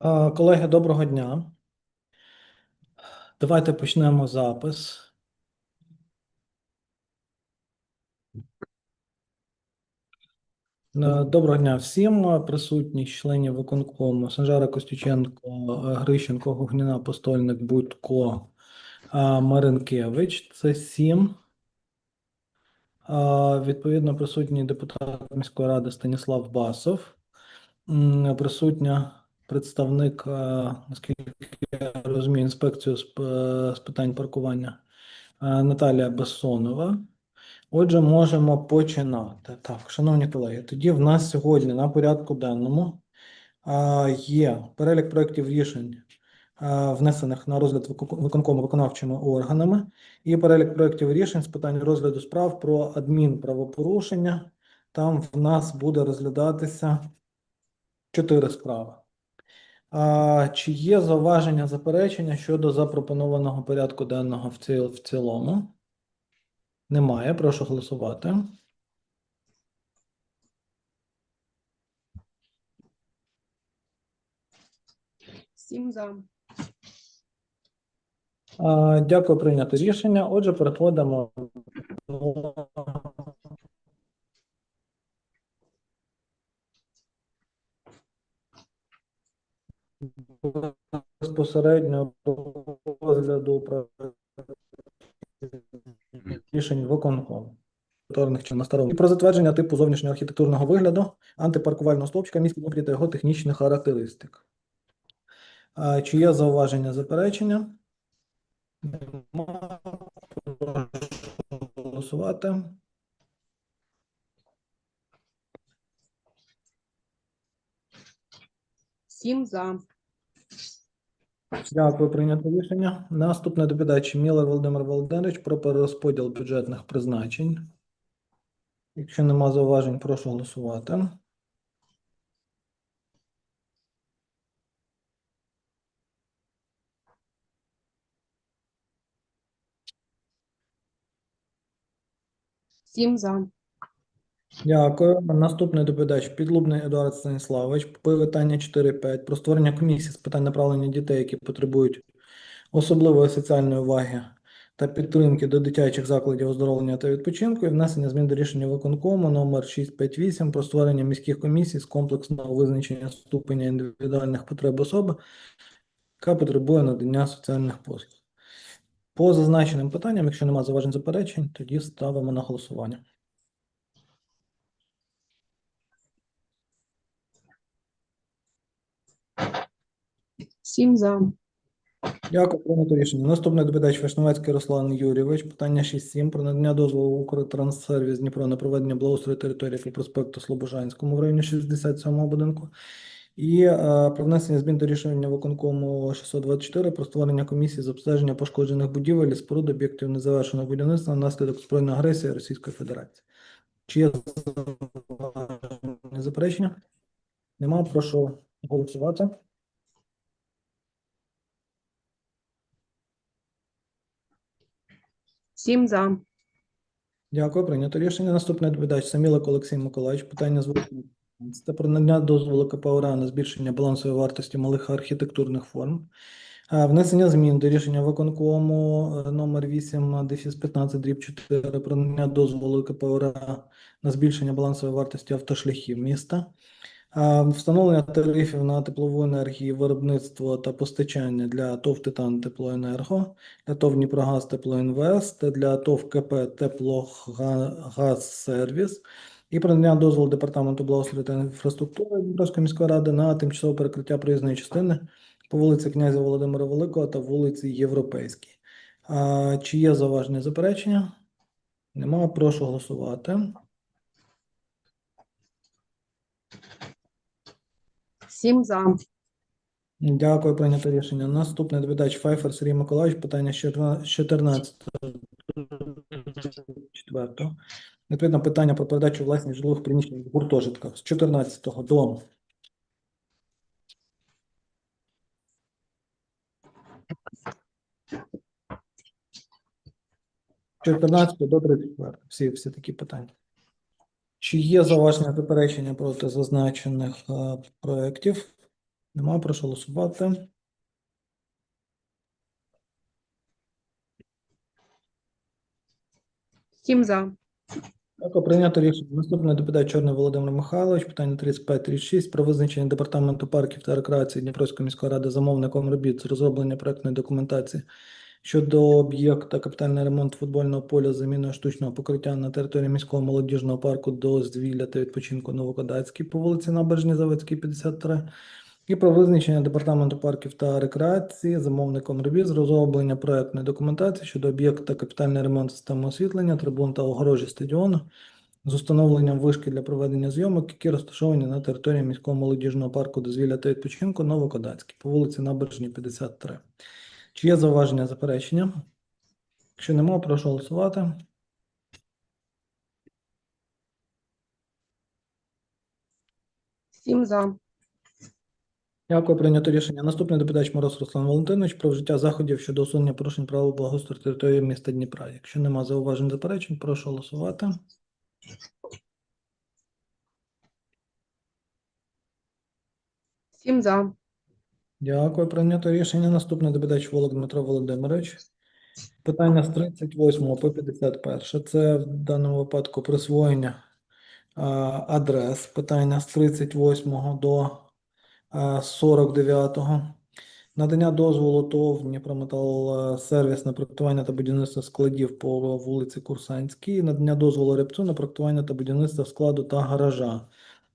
Е, Колеги, доброго дня. Давайте почнемо запис. Е, Доброго дня всім присутніх членів виконкому Санжара Костюченко, е, Грищенко, Гугніна, Постольник, Будько, е, Маринкевич. Це сім. Е, Відповідно, присутній депутат міської ради Станіслав Басов. Присутня представник, е, наскільки я розумію, інспекцію з, питань паркування е, Наталія Бессонова. Отже, можемо починати. Так, шановні колеги, тоді в нас сьогодні на порядку денному е, є перелік проєктів рішень, е, внесених на розгляд викон- виконкому виконавчими органами, і перелік проєктів рішень з питань розгляду справ про адмінправопорушення. Там в нас буде розглядатися чотири справи. А, чи є зауваження, заперечення щодо запропонованого порядку денного в, ці, в цілому? Немає. Прошу голосувати. Сім за. А, дякую, прийнято рішення. Отже, переходимо до безпосередньо розгляду рішень виконкому. На старому. І про затвердження типу зовнішнього архітектурного вигляду антипаркувального стовпчика міського обліку та його технічних характеристик. А, Чи є зауваження, заперечення? Нема. Прошу голосувати. Сім за. Дякую, прийнято рішення. Наступне доповідач Мілер Володимир Володимирович про перерозподіл бюджетних призначень. Якщо нема зауважень, прошу голосувати. Сім за. Дякую. Наступний доповідач Підлубний Едуард Станіславович. Питання 4.5 про створення комісії з питань направлення дітей, які потребують особливої соціальної уваги та підтримки до дитячих закладів оздоровлення та відпочинку і внесення змін до рішення виконкому номер 658 про створення міських комісій з комплексного визначення ступеня індивідуальних потреб особи, яка потребує надання соціальних послуг. По зазначеним питанням, якщо немає заважень заперечень, тоді ставимо на голосування. Сім за. Дякую, прийнято рішення. Наступний доповідач Вишневецький Руслан Юрійович. Питання 6.7 про надання дозволу Укртранссервіс Дніпро на проведення благоустрою території по проспекту Слобожанському в районі 67-го будинку. І е, про внесення змін до рішення виконкому 624 про створення комісії з обстеження пошкоджених будівель і споруд об'єктів незавершеного будівництва внаслідок збройної агресії Російської Федерації. Чи є заперечення? Нема. Прошу голосувати. Сім за. Дякую, прийнято рішення. Наступний доповідач Самілик Олексій Миколаївич. Питання звучить. Це про надання дозволу КПОРА на збільшення балансової вартості малих архітектурних форм. Внесення змін до рішення виконкому е, номер 8 дефіс 15 дріб 4 про надання дозволу КПОРА на збільшення балансової вартості автошляхів міста. Встановлення тарифів на теплову енергію, виробництво та постачання для ТОВ «Титан Теплоенерго», для ТОВ «Дніпрогаз Теплоінвест», для ТОВ КП «Теплогазсервіс» і про надання дозволу Департаменту благоустрою та інфраструктури Дніпровської міської ради на тимчасове перекриття проїзної частини по вулиці князя Володимира Великого та вулиці Європейській. Чи є зауваження заперечення? Нема. Прошу голосувати. Сім за. Дякую, прийнято рішення. Наступний доповідач Файфер Сергій Миколаївич, питання з 14 четвертого. Відповідно, питання про передачу власних житлових приміщень в гуртожитках з 14 до 14 до 34. Всі, всі такі питання. Чи є зауваження заперечення проти зазначених е, проєктів? Нема, прошу голосувати. Сім за. Дякую. Прийнято рішення. Наступний доповідач Чорний Володимир Михайлович. Питання 35-36 про визначення департаменту парків та рекреації Дніпровської міської ради замовником робіт з розроблення проектної документації щодо об'єкта капітальний ремонт футбольного поля з заміною штучного покриття на території міського молодіжного парку дозвілля та відпочинку Новокодацький по вулиці Набережній Заводській, 53. І про визначення департаменту парків та рекреації замовником робіт з розроблення проектної документації щодо об'єкта капітальний ремонт системи освітлення, трибун та огорожі стадіону з установленням вишки для проведення зйомок, які розташовані на території міського молодіжного парку дозвілля та відпочинку Новокодацький по вулиці Набережній, 53. Чи є зауваження заперечення? Якщо немає, прошу голосувати. Сім за. Дякую, прийнято рішення. Наступний доповідач Мороз Руслан Валентинович про вжиття заходів щодо усунення порушень правил благоустрою території міста Дніпра. Якщо немає зауважень заперечень, прошу голосувати. Сім за. Дякую, прийнято рішення. Наступний доповідач Волок Дмитро Володимирович. Питання з 38 по 51. Це в даному випадку присвоєння а, адрес. Питання з 38 до а, 49. Надання дозволу ТОВ Дніпрометал сервіс на проектування та будівництво складів по вулиці Курсанській. Надання дозволу Рябцю на проектування та будівництво складу та гаража.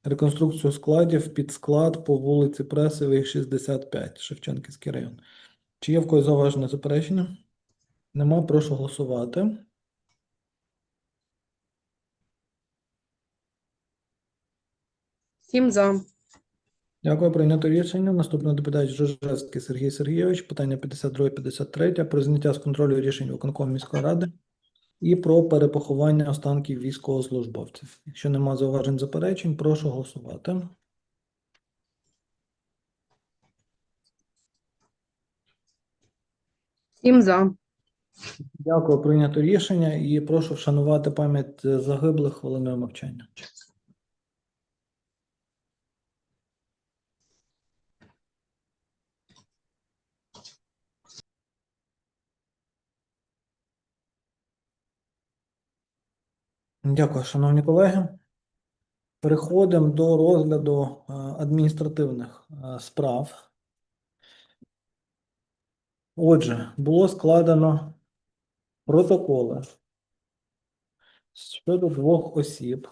Реконструкцію складів під склад по вулиці Пресовій, 65, Шевченківський район. Чи є в когось зауваження заперечення? Нема, прошу голосувати. Сім за. Дякую, прийнято рішення. Наступний доповідач Жужевський Сергій Сергійович. Питання 52-53 про зняття з контролю рішень виконкому міської ради і про перепоховання останків військовослужбовців. Якщо нема зауважень заперечень, прошу голосувати. Всім за. Дякую, прийнято рішення і прошу вшанувати пам'ять загиблих хвилиною мовчання. Дякую, шановні колеги. Переходимо до розгляду е, адміністративних е, справ. Отже, було складено протоколи щодо двох осіб.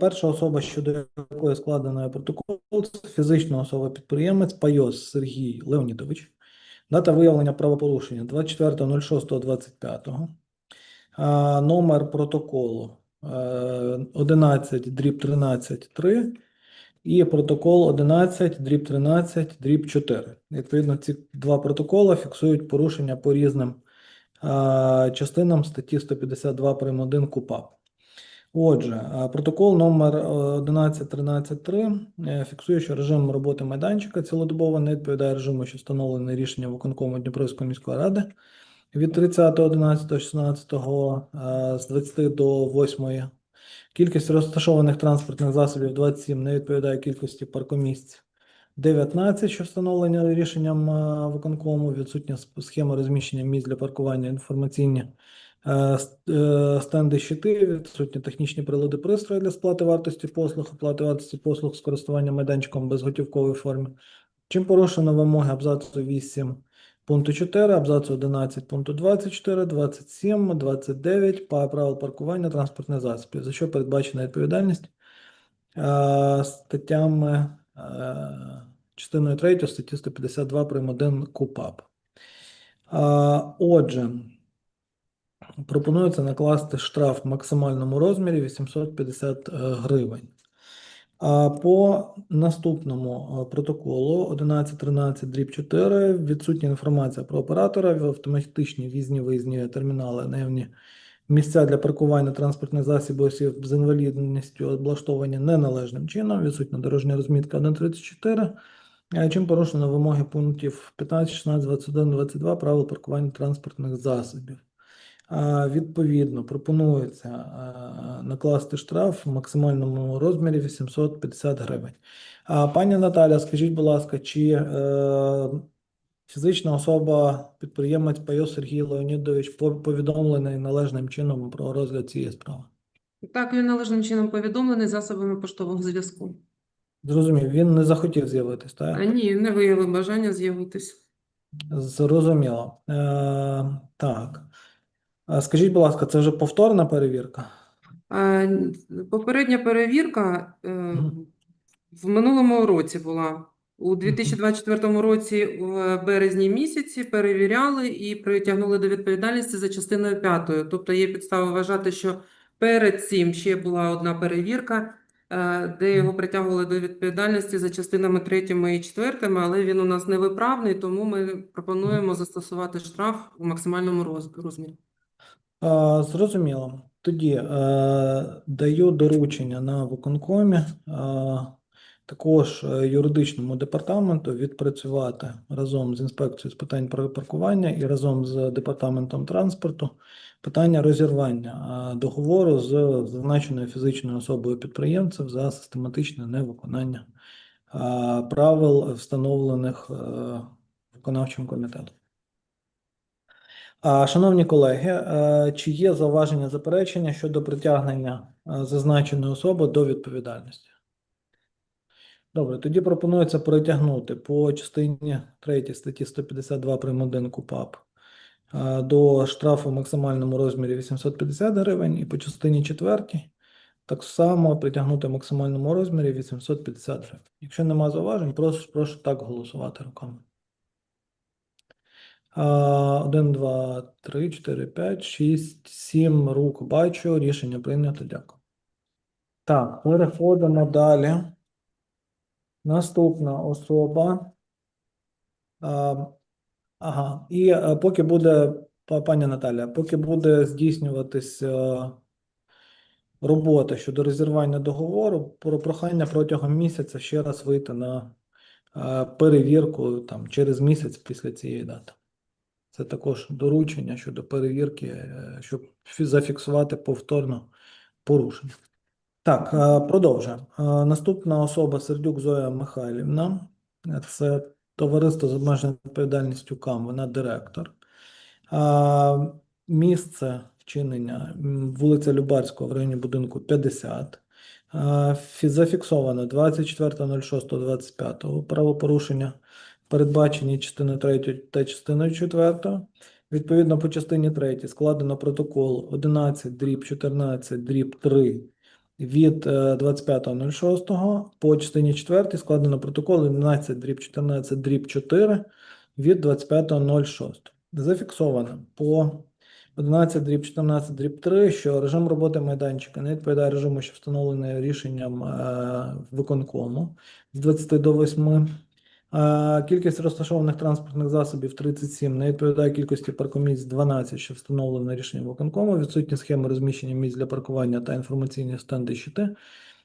Перша особа, щодо якої складено протокол, це фізична особа підприємець Пайос Сергій Леонідович. Дата виявлення правопорушення 24.06.25. Номер протоколу е, 11 дріб 13 3 і протокол 11 дріб 13 дріб 4. Відповідно, ці два протоколи фіксують порушення по різним частинам статті 152 прим. 1 КУПАП. Отже, протокол номер 11.13.3 е, фіксує, що режим роботи майданчика цілодобово не відповідає режиму, що встановлений рішенням виконкому Дніпровської міської ради від 30.11.16 е, з 20 до 8 Кількість розташованих транспортних засобів 27 не відповідає кількості паркомісць. 19, що встановлені рішенням е, виконкому, відсутня схема розміщення місць для паркування, інформаційні е, стенди щити, відсутні технічні прилади пристрої для сплати вартості послуг, оплати вартості послуг з користування майданчиком в безготівковій формі. Чим порушено вимоги абзацу 8 пункту 4, абзацу 11 пункту 24, 27, 29 па- правил паркування транспортних засобів, за що передбачена відповідальність е, статтями е, частиною 3 статті 152 прим. 1 КУПАП. Е, Отже, пропонується накласти штраф в максимальному розмірі 850 гривень. По наступному протоколу 11.13 дріб 4 відсутня інформація про оператора автоматичні в'їзні виїзні термінали, наявні місця для паркування транспортних засобів осіб з інвалідністю облаштовані неналежним чином, відсутня дорожня розмітка 1.34, е, чим порушено вимоги пунктів 15, 16, 21, 22 правил паркування транспортних засобів. Відповідно, пропонується накласти штраф в максимальному розмірі 850 гривень. Пані Наталя, скажіть, будь ласка, чи е, фізична особа, підприємець Пайо Сергій Леонідович повідомлений належним чином про розгляд цієї справи? Так, він належним чином повідомлений засобами поштового зв'язку. Зрозумів, він не захотів з'явитись, так? А ні, не виявив бажання з'явитись. Зрозуміло. Е, так. Скажіть, будь ласка, це вже повторна перевірка? Попередня перевірка е, в минулому році була. У 2024 році в березні місяці перевіряли і притягнули до відповідальності за частиною п'ятою. Тобто є підстави вважати, що перед цим ще була одна перевірка, е, де його притягували до відповідальності за частинами третіми і четвертими, але він у нас невиправний, тому ми пропонуємо застосувати штраф у максимальному розмірі. Зрозуміло. Тоді е, даю доручення на виконкомі е, також е, юридичному департаменту відпрацювати разом з інспекцією з питань паркування і разом з департаментом транспорту питання розірвання договору з зазначеною фізичною особою підприємцем за систематичне невиконання правил, встановлених виконавчим комітетом. Шановні колеги, е, чи є зауваження заперечення щодо притягнення е, зазначеної особи до відповідальності? Добре, тоді пропонується притягнути по частині 3 статті 152 прим. 1 КУПАП е, до штрафу в максимальному розмірі 850 гривень і по частині 4 так само притягнути в максимальному розмірі 850 гривень. Якщо нема зауважень, прошу, прошу так голосувати руками. А, Один, два, три, чотири, п'ять, шість, сім рук бачу. Рішення прийнято. Дякую. Так, переходимо далі. Наступна особа. А, ага, і е, поки буде, пані Наталя, поки буде здійснюватись е, робота щодо розірвання договору, про прохання протягом місяця ще раз вийти на е, перевірку там через місяць після цієї дати. Це також доручення щодо перевірки, е, щоб зафіксувати повторно порушення. Так, е, продовжуємо. Е, Наступна особа Сердюк Зоя Михайлівна. Це товариство з обмеженою відповідальністю КАМ, вона директор. Місце вчинення вулиця Любарського в районі будинку 50. Зафіксовано 24.06.25 правопорушення передбачені частиною 3 та частиною 4. Відповідно, по частині 3 складено протокол 11 дріб 14 дріб 3 від е, 25.06. По частині 4 складено протокол 11 дріб 14 дріб 4 від 25.06. Зафіксовано по 11 дріб 14 дріб 3, що режим роботи майданчика не відповідає режиму, що встановлений рішенням е, виконкому з 20 до 8. Е, Кількість розташованих транспортних засобів 37 не відповідає кількості паркомісць 12, що встановлено рішенням виконкому. Відсутні схеми розміщення місць для паркування та інформаційні стенди щити.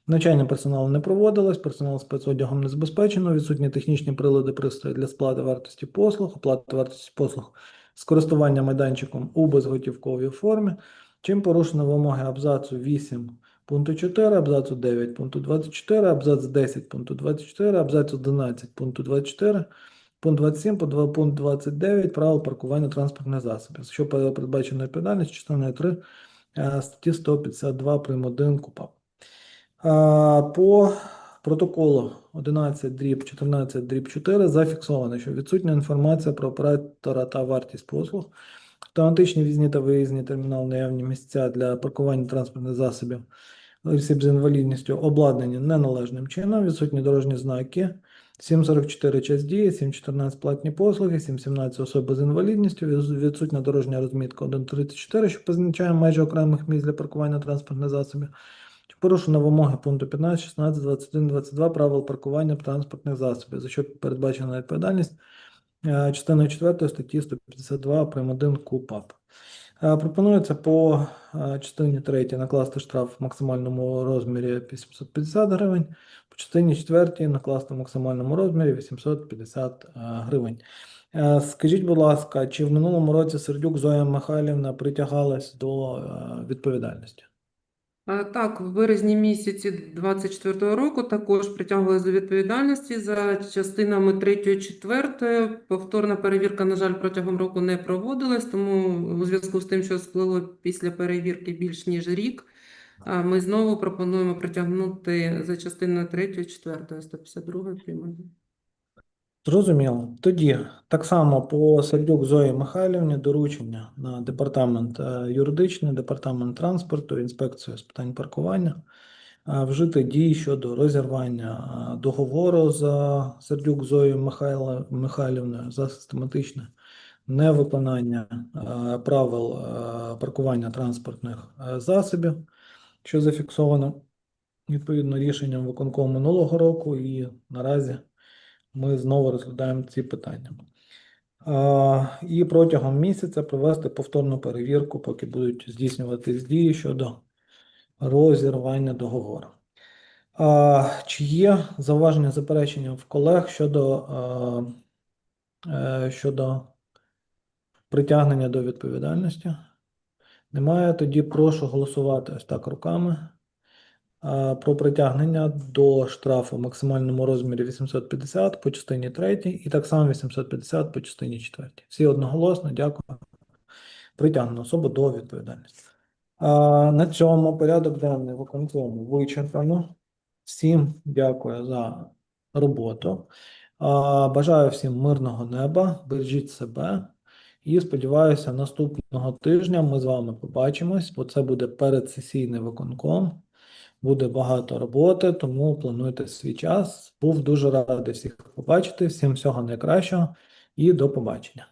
Навчання персоналу не проводилось, персонал спецодягом не забезпечено, відсутні технічні прилади пристрої для сплати вартості послуг, оплати вартості послуг з користування майданчиком у безготівковій формі, чим порушено вимоги абзацу 8 пункту 4, абзацу 9 пункту 24, абзац 10 пункту 24, абзац 11 пункту 24, пункт 27, по пункт 29 правил паркування транспортних засобів, що передбачено відповідальність частиною 3 е, статті 152 прим. 1 КУПАП. По протоколу 11 дріб 14 дріб 4 зафіксовано, що відсутня інформація про оператора та вартість послуг, автоматичні в'їзні та виїзні термінал наявні місця для паркування транспортних засобів осіб з інвалідністю обладнані неналежним чином, відсутні дорожні знаки, 7.44 час дії, 7.14 платні послуги, 7.17 особи з інвалідністю, відсутня дорожня розмітка 1.34, що позначає межі окремих місць для паркування транспортних засобів. Порушено вимоги пункту 15, 16, 21, 22 правил паркування транспортних засобів, за що передбачена відповідальність е, частиною 4 статті 152 прим. 1 КУПАП. Е, Пропонується по е, частині 3 накласти штраф в максимальному розмірі 850 гривень, по частині 4 накласти в максимальному розмірі 850 е, гривень. Скажіть, будь ласка, чи в минулому році Сердюк Зоя Михайлівна притягалась до відповідальності? Так, в березні місяці 24 року також притягували до відповідальності за частинами 3-4. Повторна перевірка, на жаль, протягом року не проводилась, тому у зв'язку з тим, що сплило після перевірки більш ніж рік, ми знову пропонуємо притягнути за частиною 3-4 152 приймання. Зрозуміло. Тоді так само по Сердюк Зої Михайлівні доручення на департамент е, юридичний, департамент транспорту, інспекцію з питань паркування е, вжити дії щодо розірвання е, договору за Сердюк Зоєю Михайлівною за систематичне невиконання правил паркування транспортних засобів, що зафіксовано відповідно рішенням виконкому минулого року, і наразі ми знову розглядаємо ці питання. І протягом місяця провести повторну перевірку, поки будуть здійснюватись дії щодо розірвання договору. Чи є зауваження, заперечення в колег щодо, е, щодо притягнення до відповідальності? Немає. Тоді прошу голосувати ось так руками. Про притягнення до штрафу в максимальному розмірі 850 по частині 3 і так само 850 по частині 4. Всі одноголосно, дякую. Притягнено особу до відповідальності. А, На цьому порядок денний виконкому вичерпано. Всім дякую за роботу. А, Бажаю всім мирного неба, бережіть себе. І сподіваюся, наступного тижня ми з вами побачимось, бо це буде передсесійний виконком. Буде багато роботи, тому плануйте свій час. Був дуже радий всіх побачити. Всім всього найкращого і до побачення.